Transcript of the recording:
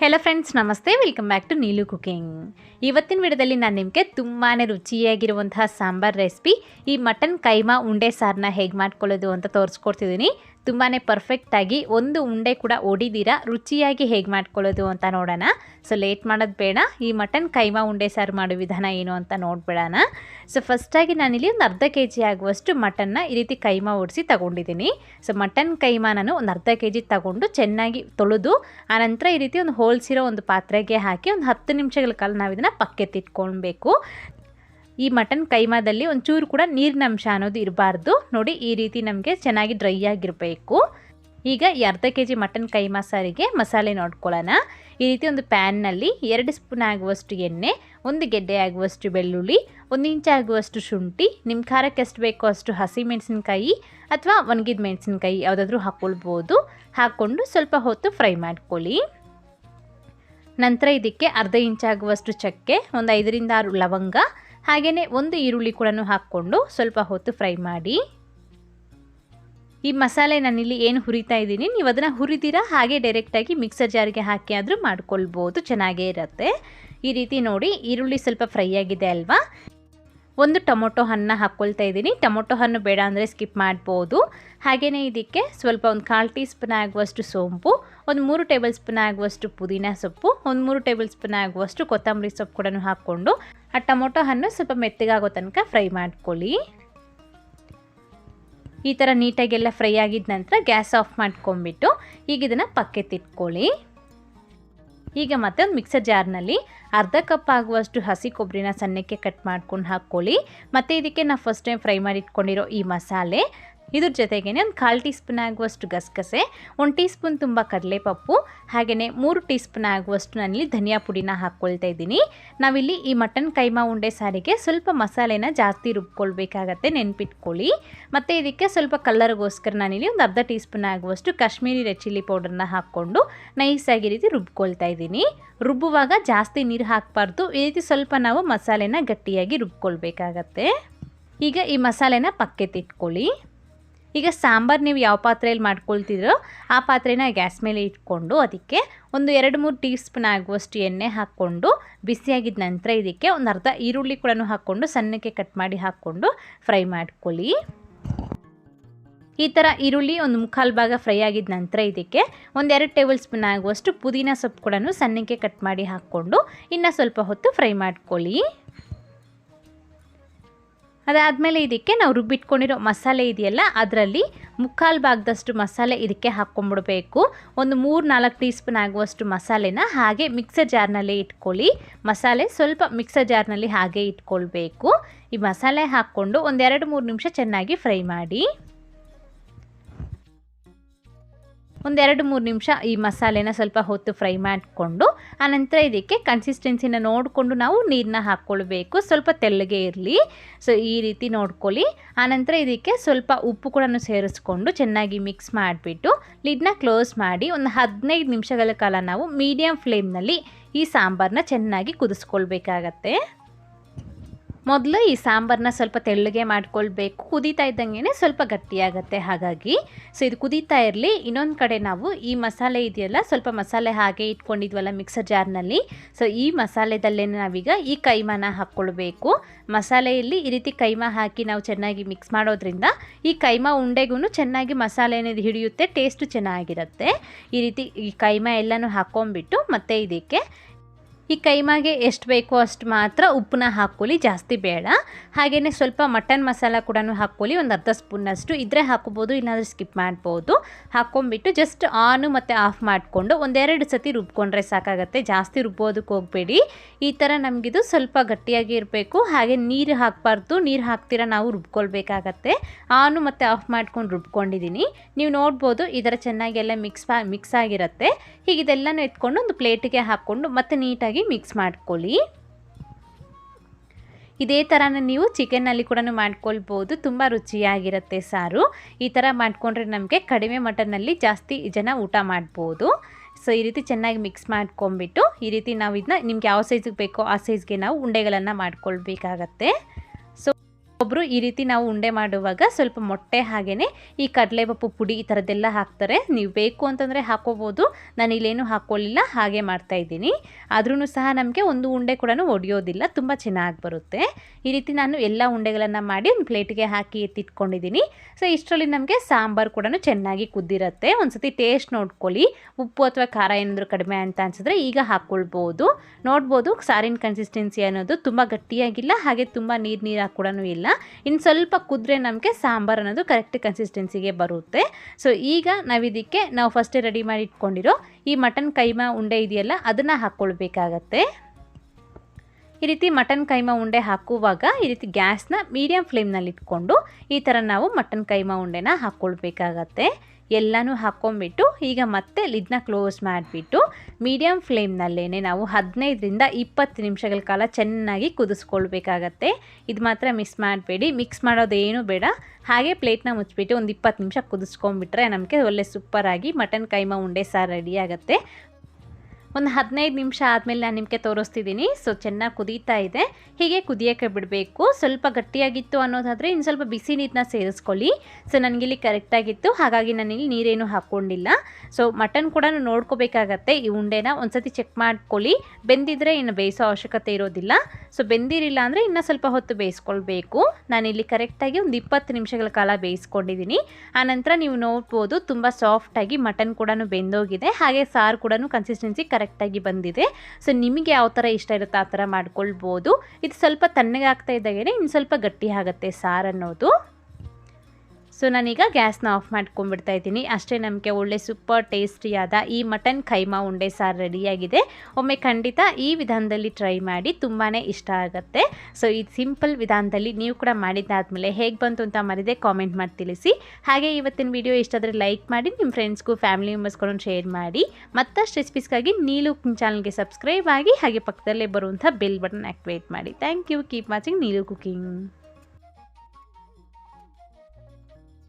Hello friends namaste. Welcome back to Neelu cooking ಇವತ್ತಿನ ವಿಡಿಯೋದಲ್ಲಿ ನಾನು ನಿಮಗೆ ತುಂಬಾ ರುಚಿಯಾಗಿರುವಂತಹ ಸಾಂಬಾರ್ ರೆಸಿಪಿ ಈ ಮಟನ್ ಕೈಮಾ ಉಂಡೆ ಸಾರನ್ನ ಹೇಗೆ ಮಾಡ್ಕೊಳ್ಳೋದು ಅಂತ ತೋರಿಸ್ಕೊಡ್ತಿದ್ದೀನಿ. ತುಂಬಾ ಪರ್ಫೆಕ್ಟಾಗಿ ಒಂದು ಉಂಡೆ ಕೂಡ ಒಡಿದಿರಾ. ರುಚಿಯಾಗಿ ಹೇಗೆ ಮಾಡ್ಕೊಳ್ಳೋದು ಅಂತ ನೋಡೋಣ. ಸೊ ಲೇಟ್ ಮಾಡೋದು ಬೇಡ. ಈ ಮಟನ್ ಕೈಮಾ ಉಂಡೆ ಸಾರು ಮಾಡೋ ವಿಧಾನ ಏನು ಅಂತ ನೋಡ್ಬಿಡೋಣ. ಸೊ ಫಸ್ಟಾಗಿ ನಾನಿಲ್ಲಿ ಒಂದು ಅರ್ಧ ಕೆ ಜಿ ಆಗುವಷ್ಟು ಮಟನ್ನ ಈ ರೀತಿ ಕೈಮಾ ಓಡಿಸಿ ತಗೊಂಡಿದ್ದೀನಿ. ಸೊ ಮಟನ್ ಕೈಮಾ ನಾನು ಒಂದು ಅರ್ಧ ಕೆ ಜಿ ತಗೊಂಡು ಚೆನ್ನಾಗಿ ತೊಳೆದು ಆನಂತರ ಈ ರೀತಿ ಒಂದು ಹೋಲ್ಸಿರೋ ಒಂದು ಪಾತ್ರೆಗೆ ಹಾಕಿ ಒಂದು ಹತ್ತು ನಿಮಿಷಗಳ ಕಾಲ ನಾವು ಇದನ್ನು ಪಕ್ಕೆತ್ತಿಟ್ಕೊಳ್ಬೇಕು. ಈ ಮಟನ್ ಕೈಮಾದಲ್ಲಿ ಒಂಚೂರು ಕೂಡ ನೀರಿನ ಅಂಶ ಅನ್ನೋದು ಇರಬಾರ್ದು. ನೋಡಿ, ಈ ರೀತಿ ನಮಗೆ ಚೆನ್ನಾಗಿ ಡ್ರೈ ಆಗಿರಬೇಕು. ಈಗ ಈ ಅರ್ಧ ಕೆ ಜಿ ಮಟನ್ ಕೈಮಾ ಸಾರಿಗೆ ಮಸಾಲೆ ನೋಡ್ಕೊಳ್ಳೋಣ. ಈ ರೀತಿ ಒಂದು ಪ್ಯಾನ್ನಲ್ಲಿ ಎರಡು ಸ್ಪೂನ್ ಆಗುವಷ್ಟು ಎಣ್ಣೆ, ಒಂದು ಗೆಡ್ಡೆ ಆಗುವಷ್ಟು ಬೆಳ್ಳುಳ್ಳಿ, ಒಂದು ಇಂಚ್ ಆಗುವಷ್ಟು ಶುಂಠಿ ನಿಮ್ಮ ಖಾರಕ್ಕೆ ಎಷ್ಟು ಬೇಕೋ ಅಷ್ಟು ಹಸಿ ಮೆಣಸಿನ್ಕಾಯಿ ಅಥವಾ ಒಣಗಿದ ಮೆಣಸಿನ್ಕಾಯಿ ಯಾವುದಾದ್ರೂ ಹಾಕ್ಕೊಳ್ಬೋದು ಹಾಕ್ಕೊಂಡು ಸ್ವಲ್ಪ ಹೊತ್ತು ಫ್ರೈ ಮಾಡ್ಕೊಳ್ಳಿ. ನಂತರ ಇದಕ್ಕೆ ಅರ್ಧ ಇಂಚ್ ಆಗುವಷ್ಟು ಚಕ್ಕೆ, ಒಂದು ಐದರಿಂದ ಆರು ಲವಂಗ ಹಾಗೆಯೇ ಒಂದು ಈರುಳ್ಳಿ ಕೂಡ ಹಾಕ್ಕೊಂಡು ಸ್ವಲ್ಪ ಹೊತ್ತು ಫ್ರೈ ಮಾಡಿ. ಈ ಮಸಾಲೆ ನಾನಿಲ್ಲಿ ಏನು ಹುರಿತಾ ಇದ್ದೀನಿ, ನೀವು ಅದನ್ನು ಹುರಿದಿರಾ ಹಾಗೆ ಡೈರೆಕ್ಟಾಗಿ ಮಿಕ್ಸರ್ ಜಾರಿಗೆ ಹಾಕಿ ಆದರೂ ಮಾಡ್ಕೊಳ್ಬೋದು, ಚೆನ್ನಾಗೇ ಇರುತ್ತೆ. ಈ ರೀತಿ ನೋಡಿ, ಈರುಳ್ಳಿ ಸ್ವಲ್ಪ ಫ್ರೈ ಆಗಿದೆ ಅಲ್ವಾ? ಒಂದು ಟೊಮೊಟೊ ಹಣ್ಣು ಹಾಕ್ಕೊಳ್ತಾ ಇದ್ದೀನಿ. ಟೊಮೊಟೊ ಹಣ್ಣು ಬೇಡ ಅಂದರೆ ಸ್ಕಿಪ್ ಮಾಡ್ಬೋದು. ಹಾಗೆಯೇ ಇದಕ್ಕೆ ಸ್ವಲ್ಪ ಒಂದು ಕಾಲು ಟೀ ಸ್ಪೂನ್ ಆಗುವಷ್ಟು ಸೋಂಪು, ಒಂದು ಮೂರು ಟೇಬಲ್ ಸ್ಪೂನ್ ಆಗುವಷ್ಟು ಪುದೀನ ಸೊಪ್ಪು, ಒಂದು ಮೂರು ಟೇಬಲ್ ಸ್ಪೂನ್ ಆಗುವಷ್ಟು ಕೊತ್ತಂಬರಿ ಸೊಪ್ಪು ಕೂಡ ಹಾಕ್ಕೊಂಡು ಆ ಟೊಮೊಟೊ ಹಣ್ಣು ಸ್ವಲ್ಪ ಮೆತ್ತಗಾಗೋ ತನಕ ಫ್ರೈ ಮಾಡ್ಕೊಳ್ಳಿ. ಈ ಥರ ನೀಟಾಗೆಲ್ಲ ಫ್ರೈ ಆಗಿದ ನಂತರ ಗ್ಯಾಸ್ ಆಫ್ ಮಾಡ್ಕೊಂಬಿಟ್ಟು ಈಗ ಇದನ್ನು ಪಕ್ಕೆತ್ತಿಟ್ಕೊಳ್ಳಿ ಈಗ ಮತ್ತೆ ಒಂದು ಮಿಕ್ಸರ್ ಜಾರ್ನಲ್ಲಿ ಅರ್ಧ ಕಪ್ ಆಗುವಷ್ಟು ಹಸಿ ಕೊಬ್ಬರಿನ ಸಣ್ಣಕ್ಕೆ ಕಟ್ ಮಾಡ್ಕೊಂಡು ಹಾಕ್ಕೊಳ್ಳಿ ಮತ್ತು ಇದಕ್ಕೆ ನಾವು ಫಸ್ಟ್ ಟೈಮ್ ಫ್ರೈ ಮಾಡಿ ಇಟ್ಕೊಂಡಿರೋ ಈ ಮಸಾಲೆ ಇದ್ರ ಜೊತೆಗೇ ಒಂದು ಕಾಲು ಟೀ ಸ್ಪೂನ್ ಆಗುವಷ್ಟು ಗಸಗಸೆ, ಒಂದು ಟೀ ಸ್ಪೂನ್ ತುಂಬ ಕಡಲೆಪಪ್ಪು, ಹಾಗೆಯೇ ಮೂರು ಟೀ ಸ್ಪೂನ್ ಆಗುವಷ್ಟು ನಾನಿಲ್ಲಿ ಧನಿಯಾ ಪುಡಿನ ಹಾಕ್ಕೊಳ್ತಾ ಇದ್ದೀನಿ. ನಾವಿಲ್ಲಿ ಈ ಮಟನ್ ಕೈಮಾ ಉಂಡೆ ಸಾರಿಗೆ ಸ್ವಲ್ಪ ಮಸಾಲೆನ ಜಾಸ್ತಿ ರುಬ್ಕೊಳ್ಬೇಕಾಗತ್ತೆ ನೆನ್ಪಿಟ್ಕೊಳ್ಳಿ. ಮತ್ತು ಇದಕ್ಕೆ ಸ್ವಲ್ಪ ಕಲ್ಲರ್ಗೋಸ್ಕರ ನಾನಿಲ್ಲಿ ಒಂದು ಅರ್ಧ ಟೀ ಸ್ಪೂನ್ ಆಗುವಷ್ಟು ಕಾಶ್ಮೀರಿ ರೆಡ್ ಚಿಲ್ಲಿ ಪೌಡರ್ನ ಹಾಕ್ಕೊಂಡು ನೈಸಾಗಿ ರೀತಿ ರುಬ್ಕೊಳ್ತಾ ಇದ್ದೀನಿ. ರುಬ್ಬುವಾಗ ಜಾಸ್ತಿ ನೀರು ಹಾಕಬಾರ್ದು, ಈ ರೀತಿ ಸ್ವಲ್ಪ ನಾವು ಮಸಾಲೆನ ಗಟ್ಟಿಯಾಗಿ ರುಬ್ಕೊಳ್ಬೇಕಾಗತ್ತೆ. ಈಗ ಈ ಮಸಾಲೆನ ಪಕ್ಕೆತ್ತಿಟ್ಕೊಳ್ಳಿ. ಈಗ ಸಾಂಬಾರು ನೀವು ಯಾವ ಪಾತ್ರೆಯಲ್ಲಿ ಮಾಡ್ಕೊಳ್ತಿದ್ರೋ ಆ ಪಾತ್ರೆನ ಗ್ಯಾಸ್ ಮೇಲೆ ಇಟ್ಕೊಂಡು ಅದಕ್ಕೆ ಒಂದು ಎರಡು ಮೂರು ಟೀ ಸ್ಪೂನ್ ಆಗುವಷ್ಟು ಎಣ್ಣೆ ಹಾಕ್ಕೊಂಡು ಬಿಸಿಯಾಗಿದ್ದ ನಂತರ ಇದಕ್ಕೆ ಒಂದು ಅರ್ಧ ಈರುಳ್ಳಿ ಕೂಡ ಹಾಕ್ಕೊಂಡು ಸಣ್ಣಕ್ಕೆ ಕಟ್ ಮಾಡಿ ಹಾಕ್ಕೊಂಡು ಫ್ರೈ ಮಾಡ್ಕೊಳ್ಳಿ. ಈ ಥರ ಈರುಳ್ಳಿ ಒಂದು ಮುಕ್ಕಾಲು ಭಾಗ ಫ್ರೈ ಆಗಿದ ನಂತರ ಇದಕ್ಕೆ ಒಂದೆರಡು ಟೇಬಲ್ ಸ್ಪೂನ್ ಆಗುವಷ್ಟು ಪುದೀನ ಸೊಪ್ಪು ಕೂಡ ಸಣ್ಣಕ್ಕೆ ಕಟ್ ಮಾಡಿ ಹಾಕ್ಕೊಂಡು ಇನ್ನು ಸ್ವಲ್ಪ ಹೊತ್ತು ಫ್ರೈ ಮಾಡ್ಕೊಳ್ಳಿ. ಅದಾದಮೇಲೆ ಇದಕ್ಕೆ ನಾವು ರುಬ್ಬಿಟ್ಕೊಂಡಿರೋ ಮಸಾಲೆ ಇದೆಯಲ್ಲ, ಅದರಲ್ಲಿ ಮುಕ್ಕಾಲು ಭಾಗದಷ್ಟು ಮಸಾಲೆ ಇದಕ್ಕೆ ಹಾಕ್ಕೊಂಬಿಡ್ಬೇಕು. ಒಂದು ಮೂರು ನಾಲ್ಕು ಟೀ ಸ್ಪೂನ್ ಆಗುವಷ್ಟು ಮಸಾಲೆನ ಹಾಗೆ ಮಿಕ್ಸರ್ ಜಾರ್ನಲ್ಲಿ ಇಟ್ಕೊಳ್ಳಿ. ಮಸಾಲೆ ಸ್ವಲ್ಪ ಮಿಕ್ಸರ್ ಜಾರ್ನಲ್ಲಿ ಹಾಗೆ ಇಟ್ಕೊಳ್ಬೇಕು. ಈ ಮಸಾಲೆ ಹಾಕ್ಕೊಂಡು ಒಂದೆರಡು ಮೂರು ನಿಮಿಷ ಚೆನ್ನಾಗಿ ಫ್ರೈ ಮಾಡಿ. ಒಂದೆರಡು ಮೂರು ನಿಮಿಷ ಈ ಮಸಾಲೆನ ಸ್ವಲ್ಪ ಹೊತ್ತು ಫ್ರೈ ಮಾಡಿಕೊಂಡು ಆನಂತರ ಇದಕ್ಕೆ ಕನ್ಸಿಸ್ಟೆನ್ಸಿನ ನೋಡಿಕೊಂಡು ನಾವು ನೀರನ್ನ ಹಾಕ್ಕೊಳ್ಬೇಕು. ಸ್ವಲ್ಪ ತೆಳ್ಳಗೆ ಇರಲಿ. ಸೊ ಈ ರೀತಿ ನೋಡ್ಕೊಳ್ಳಿ. ಆನಂತರ ಇದಕ್ಕೆ ಸ್ವಲ್ಪ ಉಪ್ಪು ಕೂಡ ಸೇರಿಸ್ಕೊಂಡು ಚೆನ್ನಾಗಿ ಮಿಕ್ಸ್ ಮಾಡಿಬಿಟ್ಟು ಲಿಡ್ನ ಕ್ಲೋಸ್ ಮಾಡಿ ಒಂದು ಹದಿನೈದು ನಿಮಿಷಗಳ ಕಾಲ ನಾವು ಮೀಡಿಯಮ್ ಫ್ಲೇಮ್ನಲ್ಲಿ ಈ ಸಾಂಬಾರನ್ನ ಚೆನ್ನಾಗಿ ಕುದಿಸ್ಕೊಳ್ಬೇಕಾಗತ್ತೆ. ಮೊದಲು ಈ ಸಾಂಬಾರನ್ನ ಸ್ವಲ್ಪ ತೆಳ್ಳಗೆ ಮಾಡ್ಕೊಳ್ಬೇಕು. ಕುದೀತಾ ಇದ್ದಂಗೆ ಸ್ವಲ್ಪ ಗಟ್ಟಿಯಾಗತ್ತೆ. ಹಾಗಾಗಿ ಸೊ, ಇದು ಕುದೀತಾ ಇರಲಿ. ಇನ್ನೊಂದು ಕಡೆ ನಾವು ಈ ಮಸಾಲೆ ಇದೆಯಲ್ಲ, ಸ್ವಲ್ಪ ಮಸಾಲೆ ಹಾಗೆ ಇಟ್ಕೊಂಡಿದ್ವಲ್ಲ ಮಿಕ್ಸರ್ ಜಾರ್ನಲ್ಲಿ. ಸೊ, ಈ ಮಸಾಲೆದಲ್ಲೇ ನಾವೀಗ ಈ ಕೈಮಾನ ಹಾಕ್ಕೊಳ್ಬೇಕು. ಮಸಾಲೆಯಲ್ಲಿ ಈ ರೀತಿ ಕೈಮ ಹಾಕಿ ನಾವು ಚೆನ್ನಾಗಿ ಮಿಕ್ಸ್ ಮಾಡೋದ್ರಿಂದ ಈ ಕೈಮ ಉಂಡೆಗೂ ಚೆನ್ನಾಗಿ ಮಸಾಲೆ ಅನ್ನೋದು ಹಿಡಿಯುತ್ತೆ, ಟೇಸ್ಟು ಚೆನ್ನಾಗಿರುತ್ತೆ. ಈ ರೀತಿ ಈ ಕೈಮ ಎಲ್ಲನೂ ಹಾಕ್ಕೊಂಬಿಟ್ಟು ಮತ್ತೆ ಇದಕ್ಕೆ ಈ ಕೈಮಾಗೆ ಎಷ್ಟು ಬೇಕೋ ಅಷ್ಟು ಮಾತ್ರ ಉಪ್ಪನ್ನ ಹಾಕ್ಕೊಳ್ಳಿ ಜಾಸ್ತಿ ಬೇಡ. ಹಾಗೆಯೇ ಸ್ವಲ್ಪ ಮಟನ್ ಮಸಾಲ ಕೂಡ ಹಾಕ್ಕೊಳ್ಳಿ ಒಂದು ಅರ್ಧ ಸ್ಪೂನಷ್ಟು. ಇದ್ರೆ ಹಾಕೋಬೋದು, ಇಲ್ಲಾಂದರೆ ಸ್ಕಿಪ್ ಮಾಡ್ಬೋದು. ಹಾಕ್ಕೊಂಬಿಟ್ಟು ಜಸ್ಟ್ ಆನು ಮತ್ತು ಆಫ್ ಮಾಡಿಕೊಂಡು ಒಂದೆರಡು ಸತಿ ರುಬ್ಕೊಂಡ್ರೆ ಸಾಕಾಗತ್ತೆ. ಜಾಸ್ತಿ ರುಬ್ಬೋದಕ್ಕೆ ಹೋಗಬೇಡಿ. ಈ ಥರ ನಮಗಿದು ಸ್ವಲ್ಪ ಗಟ್ಟಿಯಾಗಿ ಇರಬೇಕು. ಹಾಗೆ ನೀರು ಹಾಕಬಾರ್ದು. ನೀರು ಹಾಕ್ತೀರ ನಾವು ರುಬ್ಕೊಳ್ಬೇಕಾಗತ್ತೆ. ಆನು ಮತ್ತು ಆಫ್ ಮಾಡ್ಕೊಂಡು ರುಬ್ಕೊಂಡಿದ್ದೀನಿ ನೀವು ನೋಡ್ಬೋದು, ಈ ಥರ ಚೆನ್ನಾಗಿ ಎಲ್ಲ ಮಿಕ್ಸ್ ಮಿಕ್ಸ್ ಆಗಿರುತ್ತೆ. ಹೀಗೆ ಇದೆಲ್ಲನೂ ಎತ್ಕೊಂಡು ಒಂದು ಪ್ಲೇಟಿಗೆ ಹಾಕ್ಕೊಂಡು ಮತ್ತೆ ನೀಟಾಗಿ ಮಿಕ್ಸ್ ಮಾಡ್ಕೊಳ್ಳಿ. ಇದೇ ಥರನ ನೀವು ಚಿಕನ್ನಲ್ಲಿ ಕೂಡ ಮಾಡ್ಕೊಳ್ಬೋದು. ತುಂಬ ರುಚಿಯಾಗಿರುತ್ತೆ ಸಾರು. ಈ ಥರ ಮಾಡಿಕೊಂಡ್ರೆ ನಮಗೆ ಕಡಿಮೆ ಮಟನ್ನಲ್ಲಿ ಜಾಸ್ತಿ ಜನ ಊಟ ಮಾಡ್ಬೋದು. ಸೊ ಈ ರೀತಿ ಚೆನ್ನಾಗಿ ಮಿಕ್ಸ್ ಮಾಡ್ಕೊಂಬಿಟ್ಟು ಈ ರೀತಿ ನಾವು ಇದನ್ನ ನಿಮ್ಗೆ ಯಾವ ಸೈಜಿಗೆ ಬೇಕೋ ಆ ಸೈಜ್ಗೆ ನಾವು ಉಂಡೆಗಳನ್ನು ಮಾಡ್ಕೊಳ್ಬೇಕಾಗತ್ತೆ. ಒಬ್ಬರು ಈ ರೀತಿ ನಾವು ಉಂಡೆ ಮಾಡುವಾಗ ಸ್ವಲ್ಪ ಮೊಟ್ಟೆ ಹಾಗೆಯೇ ಈ ಕಡಲೆಪಪ್ಪು ಪುಡಿ ಈ ಥರದ್ದೆಲ್ಲ ಹಾಕ್ತಾರೆ. ನೀವು ಬೇಕು ಅಂತಂದರೆ ಹಾಕೋಬೋದು. ನಾನು ಇಲ್ಲೇನು ಹಾಕ್ಕೊಳ್ಳಿಲ್ಲ, ಹಾಗೆ ಮಾಡ್ತಾ ಇದ್ದೀನಿ. ಆದ್ರೂ ಸಹ ನಮಗೆ ಒಂದು ಉಂಡೆ ಕೂಡ ಒಡೆಯೋದಿಲ್ಲ, ತುಂಬ ಚೆನ್ನಾಗಿ ಬರುತ್ತೆ. ಈ ರೀತಿ ನಾನು ಎಲ್ಲ ಉಂಡೆಗಳನ್ನು ಮಾಡಿ ಒಂದು ಪ್ಲೇಟಿಗೆ ಹಾಕಿ ಎತ್ತಿಟ್ಕೊಂಡಿದ್ದೀನಿ. ಸೊ, ಇಷ್ಟರಲ್ಲಿ ನಮಗೆ ಸಾಂಬಾರು ಕೂಡ ಚೆನ್ನಾಗಿ ಕುದ್ದಿರುತ್ತೆ. ಒಂದ್ಸತಿ ಟೇಸ್ಟ್ ನೋಡ್ಕೊಳ್ಳಿ. ಉಪ್ಪು ಅಥವಾ ಖಾರ ಏನಾದರೂ ಕಡಿಮೆ ಅಂತ ಅನ್ಸಿದ್ರೆ ಈಗ ಹಾಕ್ಕೊಳ್ಬೋದು. ನೋಡ್ಬೋದು, ಸಾರಿನ ಕನ್ಸಿಸ್ಟೆನ್ಸಿ ಅನ್ನೋದು ತುಂಬ ಗಟ್ಟಿಯಾಗಿಲ್ಲ, ಹಾಗೆ ತುಂಬ ನೀರು ನೀರು ಕೂಡ ಇಲ್ಲ. ಇನ್ನು ಸ್ವಲ್ಪ ಕುದ್ರೆ ನಮಗೆ ಸಾಂಬಾರು ಅನ್ನೋದು ಕರೆಕ್ಟ್ ಕನ್ಸಿಸ್ಟೆನ್ಸಿಗೆ ಬರುತ್ತೆ. ಸೊ ಈಗ ನಾವು ಇದಕ್ಕೆ ನಾವು ಫಸ್ಟೇ ರೆಡಿ ಮಾಡಿ ಇಟ್ಕೊಂಡಿರೋ ಈ ಮಟನ್ ಕೈಮಾ ಉಂಡೆ ಇದೆಯಲ್ಲ, ಅದನ್ನು ಹಾಕ್ಕೊಳ್ಬೇಕಾಗತ್ತೆ. ಈ ರೀತಿ ಮಟನ್ ಕೈಮಾ ಉಂಡೆ ಹಾಕುವಾಗ ಈ ರೀತಿ ಗ್ಯಾಸ್ನ ಮೀಡಿಯಮ್ ಫ್ಲೇಮ್ನಲ್ಲಿ ಇಟ್ಕೊಂಡು ಈ ಥರ ನಾವು ಮಟನ್ ಕೈಮಾ ಉಂಡೆನ ಹಾಕ್ಕೊಳ್ಬೇಕಾಗತ್ತೆ. ಎಲ್ಲನೂ ಹಾಕ್ಕೊಂಬಿಟ್ಟು ಈಗ ಮತ್ತೆ ಲಿದ್ನ ಕ್ಲೋಸ್ ಮಾಡಿಬಿಟ್ಟು ಮೀಡಿಯಮ್ ಫ್ಲೇಮ್ನಲ್ಲೇ ನಾವು ಹದಿನೈದರಿಂದ ಇಪ್ಪತ್ತು ನಿಮಿಷಗಳ ಕಾಲ ಚೆನ್ನಾಗಿ ಕುದಿಸ್ಕೊಳ್ಬೇಕಾಗತ್ತೆ. ಇದು ಮಾತ್ರ ಮಿಸ್ ಮಾಡಬೇಡಿ, ಮಿಕ್ಸ್ ಮಾಡೋದೇನು ಬೇಡ. ಹಾಗೆ ಪ್ಲೇಟ್ನ ಮುಚ್ಚಿಬಿಟ್ಟು ಒಂದು ಇಪ್ಪತ್ತು ನಿಮಿಷ ಕುದಿಸ್ಕೊಂಡ್ಬಿಟ್ರೆ ನಮಗೆ ಒಳ್ಳೆ ಸೂಪರಾಗಿ ಮಟನ್ ಕೈಮಾ ಉಂಡೆ ಸಾರು ರೆಡಿ ಆಗುತ್ತೆ. ಒಂದು ಹದಿನೈದು ನಿಮಿಷ ಆದಮೇಲೆ ನಾನು ನಿಮಗೆ ತೋರಿಸ್ತಿದ್ದೀನಿ. ಸೊ ಚೆನ್ನಾಗಿ ಕುದೀತಾ ಇದೆ. ಹೀಗೆ ಕುದಿಯೋಕ್ಕೆ ಬಿಡಬೇಕು. ಸ್ವಲ್ಪ ಗಟ್ಟಿಯಾಗಿತ್ತು ಅನ್ನೋದಾದರೆ ಇನ್ನು ಸ್ವಲ್ಪ ಬಿಸಿ ನೀರನ್ನ ಸೇರಿಸ್ಕೊಳ್ಳಿ. ಸೊ ನನಗಿಲ್ಲಿ ಕರೆಕ್ಟಾಗಿತ್ತು ಹಾಗಾಗಿ ನಾನಿಲ್ಲಿ ನೀರೇನು ಹಾಕ್ಕೊಂಡಿಲ್ಲ. ಸೊ ಮಟನ್ ಕೂಡ ನೋಡ್ಕೋಬೇಕಾಗತ್ತೆ. ಈ ಉಂಡೆನ ಒಂದ್ಸತಿ ಚೆಕ್ ಮಾಡ್ಕೊಳ್ಳಿ. ಬೆಂದಿದ್ರೆ ಇನ್ನು ಬೇಯಿಸೋ ಅವಶ್ಯಕತೆ ಇರೋದಿಲ್ಲ. ಸೊ ಬೆಂದಿರಿಲ್ಲ ಅಂದರೆ ಇನ್ನೂ ಸ್ವಲ್ಪ ಹೊತ್ತು ಬೇಯಿಸ್ಕೊಳ್ಬೇಕು. ನಾನಿಲ್ಲಿ ಕರೆಕ್ಟಾಗಿ ಒಂದು ಇಪ್ಪತ್ತು ನಿಮಿಷಗಳ ಕಾಲ ಬೇಯಿಸ್ಕೊಂಡಿದ್ದೀನಿ ಆನಂತರ ನೀವು ನೋಡ್ಬೋದು, ತುಂಬ ಸಾಫ್ಟಾಗಿ ಮಟನ್ ಕೂಡ ಬೆಂದೋಗಿದೆ. ಹಾಗೆ ಸಾರು ಕೂಡ ಕನ್ಸಿಸ್ಟೆನ್ಸಿ ಕರೆಕ್ಟಾಗಿ ಬಂದಿದೆ. ಸೊ ನಿಮಗೆ ಯಾವ ಥರ ಇಷ್ಟ ಇರುತ್ತೆ ಆ ಥರ ಮಾಡ್ಕೊಳ್ಬೋದು. ಇದು ಸ್ವಲ್ಪ ತಣ್ಣಗಾಗ್ತಾ ಇದ್ದಾಗೇನೆ ಇನ್ನು ಸ್ವಲ್ಪ ಗಟ್ಟಿ ಆಗುತ್ತೆ ಸಾರು ಅನ್ನೋದು. ಸೊ ನಾನೀಗ ಗ್ಯಾಸ್ನ ಆಫ್ ಮಾಡ್ಕೊಂಡ್ಬಿಡ್ತಾ ಇದ್ದೀನಿ. ಅಷ್ಟೇ ನಮಗೆ ಒಳ್ಳೆ ಸೂಪರ್ ಟೇಸ್ಟಿಯಾದ ಈ ಮಟನ್ ಖೈಮಾ ಉಂಡೆ ಸಾರು ರೆಡಿಯಾಗಿದೆ ಒಮ್ಮೆ ಖಂಡಿತ ಈ ವಿಧಾನದಲ್ಲಿ ಟ್ರೈ ಮಾಡಿ ತುಂಬಾ ಇಷ್ಟ ಆಗುತ್ತೆ. ಸೊ ಈ ಸಿಂಪಲ್ ವಿಧಾನದಲ್ಲಿ ನೀವು ಕೂಡ ಮಾಡಿದ್ದಾದಮೇಲೆ ಹೇಗೆ ಬಂತು ಅಂತ ಮರಿದೆ ಕಾಮೆಂಟ್ ಮಾಡಿ ತಿಳಿಸಿ. ಹಾಗೆ ಇವತ್ತಿನ ವಿಡಿಯೋ ಇಷ್ಟಾದರೆ ಲೈಕ್ ಮಾಡಿ ನಿಮ್ಮ ಫ್ರೆಂಡ್ಸ್ಗೂ ಫ್ಯಾಮಿಲಿ ಮೆಂಬರ್ಸ್ಗಳನ್ನು ಶೇರ್ ಮಾಡಿ. ಮತ್ತಷ್ಟು ರೆಸಿಪೀಸ್ಗಾಗಿ ನೀಲು ಚಾನಲ್ಗೆ ಸಬ್ಸ್ಕ್ರೈಬ್ ಆಗಿ ಹಾಗೆ ಪಕ್ಕದಲ್ಲೇ ಬರುವಂಥ ಬೆಲ್ ಬಟನ್ ಆ್ಯಕ್ಟಿವೇಟ್ ಮಾಡಿ. Thank you keep watching Neelu cooking